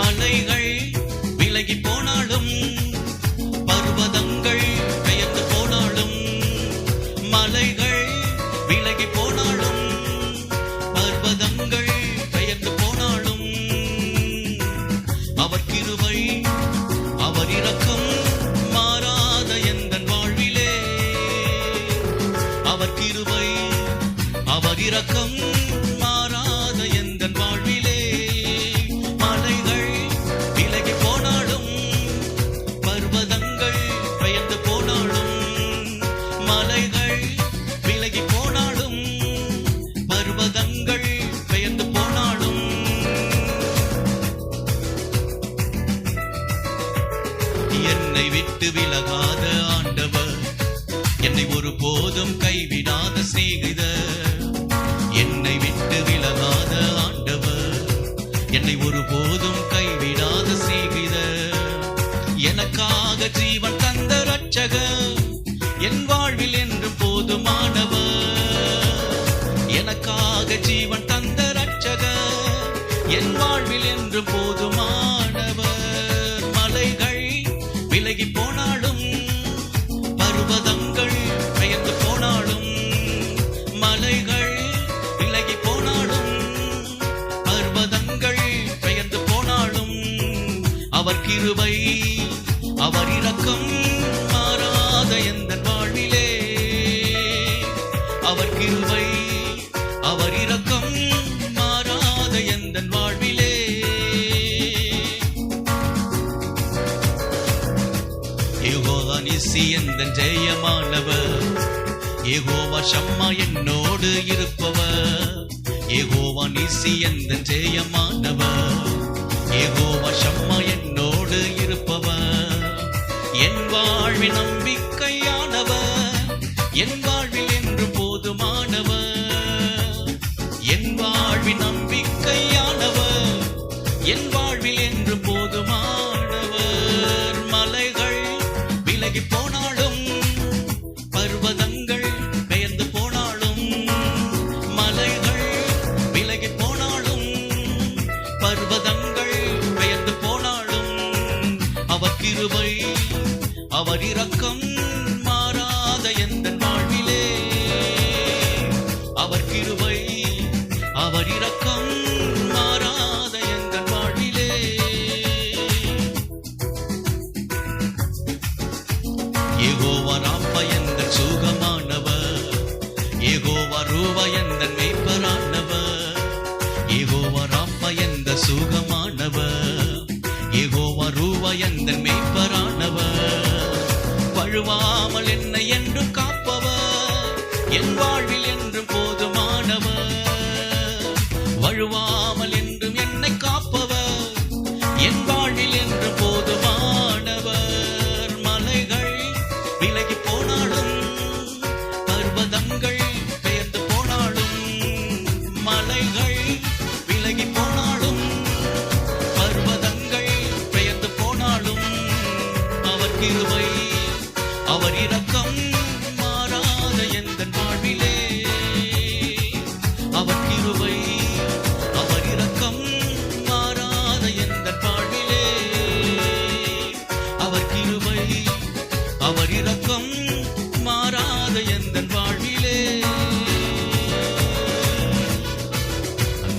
மலைகள் விலகி போனாலும் விட்டு விலகாத ஆண்டவர். என்னை ஒரு போதும் கைவிடாத சிநேகிதர். என்னை விட்டு விலகாத ஆண்டவர். என்னை ஒரு போதும் கைவிடாத சிநேகிதர். எனக்காக ஜீவன் தந்த ரட்சகர் என் வாழ்வில் என்று போதுமானவர். எனக்காக ஜீவன் தந்த ரட்சகர் என் வாழ்வில் என்று போதுமான அவர் கிருபை அவர் இரக்கம் மாறாத எந்த வாழ்விலே. அவர் கிருபை அவர் இரக்கம் மாறாத எந்த வாழ்விலே. யெகோவா நிசி எந்த ஜெயமானவர். ஏகோவா சம்மா என்னோடு இருப்பவர். ஏகோவா நிசி எந்த ஜெயமானவர். ஏகோவா சம்மா என் வாழ்வி நம்பிக்கையானவர். என் வாழ்வில் என்று போதுமானவர். என் வாழ்வி நம்பிக்கையானவர். என் வாழ்வில் என்று போதுமானவர். மலைகள் விலகி போனாலும் பர்வதங்கள் பெயர்ந்து போனாலும் மலைகள் விலகி போனாலும் பர்வதங்கள் அவர் மாறாத எந்த வாழ்விலே அவர் கிருவை அவர் இரக்கம் மாறாத எந்த வாழ்விலே ஏகோவா ராப்பா எந்த சுகமானவர்? ஏகோவா ரூவா எந்த மெய்ப்பரானவர்? ஏகோவா ராப்பா எந்த சுகமானவர்? ஏகோவா ரூவா எந்த மெய்ப்பரானவர்? அழுவாமல் என்னை என்றும் காப்பவர். என் வாழ்வில் என்றும் போதுமானவர். வழுவாமல் என்றும் என்னை காப்பவர். என் வாழ்வில் என்றும் போதுமானவர். மலைகள் விலகி இரக்கம் மாறாத எந்த வாழ்விலே? அவர் கிருவை அவர் இரக்கம் மாறாத எந்த வாழ்விலே? அவர் கிருவை அவர் இரக்கம் மாறாத எந்த